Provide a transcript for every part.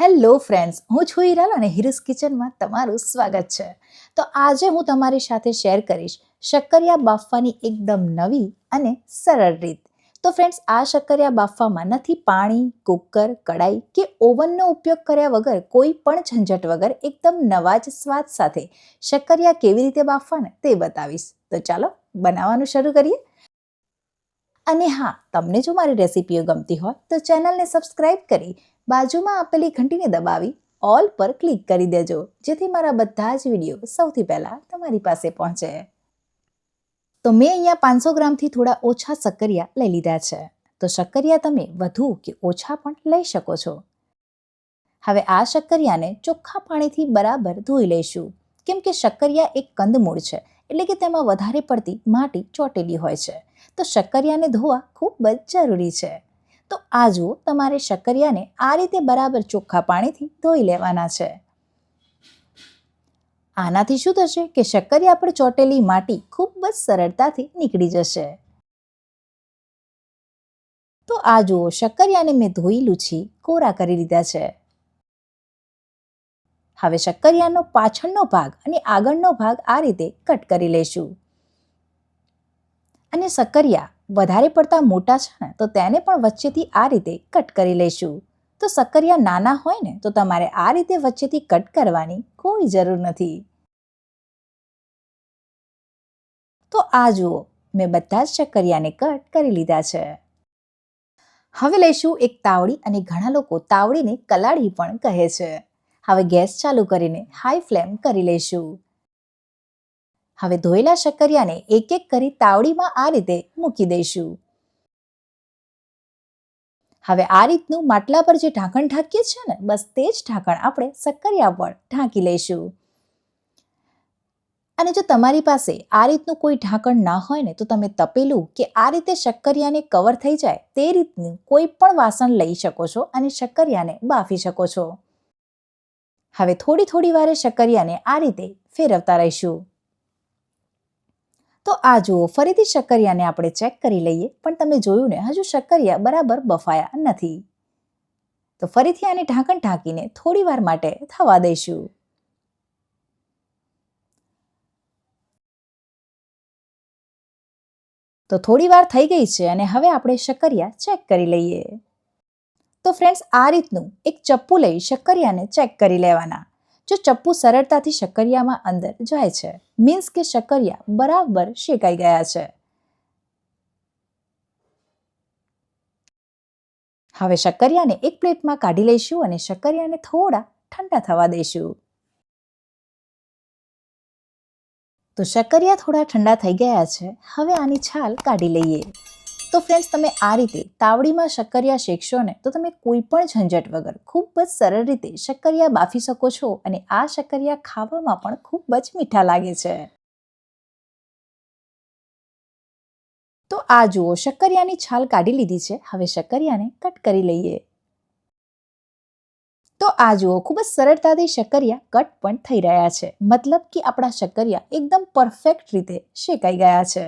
Hello friends, હું છું હિરાલ અને હિરસ કિચનમાં તમારું સ્વાગત છે. તો આજે હું તમારી સાથે શેર કરીશ શક્કરિયા બાફવાની એકદમ નવી અને સરળ રીત. તો ફ્રેન્ડ્સ, આ શક્કરિયા બાફવામાં નથી પાણી, કુકર કડાઈ કે ઓવનનો ઉપયોગ કર્યા વગર કોઈ પણ ઝંઝટ વગર એકદમ નવા જ સ્વાદ સાથે શક્કરિયા કેવી રીતે બાફવાના તે બતાવીશ. તો ચાલો બનાવવાનું શરૂ કરીએ. અને હા, તમને જો મારી રેસિપીઓ ગમતી હોય તો ચેનલને સબસ્ક્રાઈબ કરી બાજુમાં આપેલી ઘંટીને દબાવી, ઓલ પર ક્લિક કરી દેજો. જેથી મારા બધા જ વીડિયો સૌથી પહેલાં તમારી પાસે પહોંચે. તો મેં અહીંયા પાંચસો ગ્રામથી થોડા ઓછા શક્કરિયા લઈ લીધા છે. તો શક્કરિયા તમે વધુ કે ઓછા પણ લઈ શકો છો. હવે આ શક્કરિયાને ચોખ્ખા પાણીથી બરાબર ધોઈ લઈશું. કેમ કે શક્કરિયા એક કંદમૂળ છે, એટલે કે તેમાં વધારે પડતી માટી ચોટેલી હોય છે. તો શક્કરિયાને ધોવા ખૂબ જ જરૂરી છે. તો આ જુઓ તમારે શક્કરિયાને આ રીતે બરાબર ચોખ્ખા પાણીથી ધોઈ લેવાના છે. આનાથી શું થશે કે શક્કરિયા પર ચોટેલી માટી ખૂબ જ સરળતાથી નીકળી જશે. તો આ જુઓ શક્કરિયાને મેં ધોઈ લૂછી, કોરા કરી લીધા છે. હવે શક્કરિયાનો પાછળનો ભાગ અને આગળનો ભાગ આ રીતે કટ કરી લઈશું અને શક્કરિયા વધારે પડતા મોટા છે ને, તો તેને પણ વચ્ચેથી આ રીતે કટ કરી લઈશું. તો શક્કરિયા નાના હોય ને, તો તમારે આ રીતે વચ્ચેથી કટ કરવાની કોઈ જરૂર નથી. તો આ જુઓ, મેં બધા જ શક્કરિયાને કટ કરી લીધા છે. હવે લઈશું એક તાવડી અને ઘણા લોકો તાવડીને કલાડી પણ કહે છે. હવે ગેસ ચાલુ કરીને હાઈ ફ્લેમ કરી લઈશું. હવે ધોયેલા શક્કરિયાને એક એક કરી તાવડીમાં આ રીતે મૂકી દઈશું. હવે આ રીતનું માટલા પર જે ઢાંકણ ઢાંકીએ છીએ ને, બસ તે જ ઢાંકણ આપણે શક્કરિયા પર ઢાંકી લઈશું. અને જો તમારી પાસે આ રીતનું કોઈ ઢાંકણ ના હોય ને, તો તમે તપેલું કે આ રીતે શક્કરિયાને કવર થઈ જાય તે રીતનું કોઈ પણ વાસણ લઈ શકો છો અને શક્કરિયાને બાફી શકો છો. હવે થોડી થોડી વારે શક્કરિયાને આ રીતે ફેરવતા રહીશું. તો આ જુઓ, ફરીથી શક્કરિયાને આપણે ચેક કરી લઈએ, પણ તમે જોયું ને, હજુ શક્કરિયા બરાબર બફાયા નથી. તો ફરીથી આને ઢાંકણ ઢાંકીને થોડી વાર માટે થવા દઈશું. તો થોડી વાર થઈ ગઈ છે અને હવે આપણે શક્કરિયા ચેક કરી લઈએ. તો ફ્રેન્ડ્સ આ રીતનું એક ચપ્પુ લઈ શક્કરિયાને ચેક કરી લેવાના. જો ચપ્પુ સરળતાથી શક્કરિયામાં અંદર જાય છે. મીન્સ કે શક્કરિયા બરાબર શેકાઈ ગયા છે. હવે શક્કરિયાને એક પ્લેટમાં કાઢી લઈશું અને શક્કરિયાને થોડા ઠંડા થવા દઈશું. તો શક્કરિયા થોડા ઠંડા થઈ ગયા છે. હવે આની છાલ કાઢી લઈએ. તો ફ્રેન્ડ્સ તમે આ રીતે તાવડીમાં શક્કરિયા શેકશો ને, તો તમે કોઈ પણ ઝંઝટ વગર ખૂબ જ સરળ રીતે શક્કરિયા બાફી શકો છો અને આ શક્કરિયા ખાવામાં પણ ખૂબ જ મીઠા લાગે છે. તો આ જુઓ, શક્કરિયાની છાલ કાઢી લીધી છે. હવે શક્કરિયાને કટ કરી લઈએ. તો આ જુઓ, ખૂબ જ સરળતાથી શક્કરિયા કટ પણ થઈ રહ્યા છે. મતલબ કે આપણા શક્કરિયા એકદમ પરફેક્ટ રીતે શેકાઈ ગયા છે.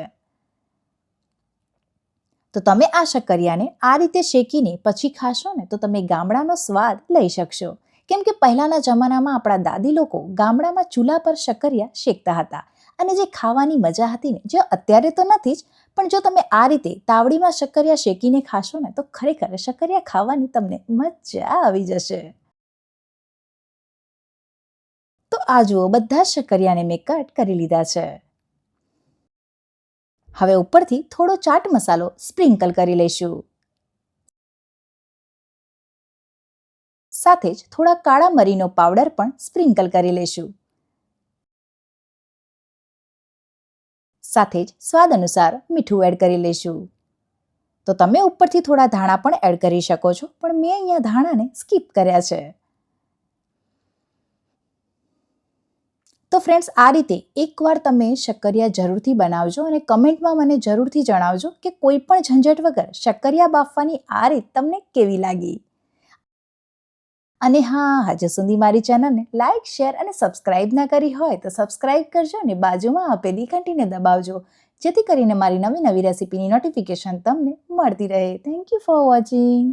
તો તમે આ શક્કરિયાને આ રીતે શેકીને પછી ખાશો ને તો તમે ગામડાનો સ્વાદ લઈ શકશો. કેમ કે પહેલાંના જમાનામાં આપણા દાદી લોકો ગામડામાં ચૂલા પર શક્કરિયા શેકતા હતા. અને જે ખાવાની મજા હતી ને, જે અત્યારે તો નથી જ, પણ જો તમે આ રીતે તાવડીમાં શક્કરિયા શેકીને ખાશો ને તો ખરેખર શક્કરિયા ખાવાની તમને મજા આવી જશે. તો આ જુઓ, બધા જ શક્કરિયાને મેં કટ કરી લીધા છે. હવે ઉપરથી થોડો ચાટ મસાલો સ્પ્રિંકલ કરી લઈશું. સાથે જ થોડા કાળા મરીનો પાવડર પણ સ્પ્રિંકલ કરી લઈશું. સાથે જ સ્વાદ અનુસાર મીઠું એડ કરી લઈશું. તો તમે ઉપરથી થોડા ધાણા પણ એડ કરી શકો છો, પણ મેં અહીંયા ધાણાને સ્કીપ કર્યા છે. તો ફ્રેન્ડ્સ આ રીતે એકવાર તમે શક્કરિયા જરૂરથી બનાવજો અને કમેન્ટમાં મને જરૂરથી જણાવજો કે કોઈ પણ ઝંઝટ વગર શક્કરિયા બાફવાની આ રીત તમને કેવી લાગી. અને હા, હજુ સુધી મારી ચેનલને લાઇક શેર અને સબસ્ક્રાઇબ ના કરી હોય તો સબસ્ક્રાઇબ કરજો અને બાજુમાં આપેલી ઘંટીને દબાવજો, જેથી કરીને મારી નવી નવી રેસિપીની નોટિફિકેશન તમને મળતી રહે. Thank you for watching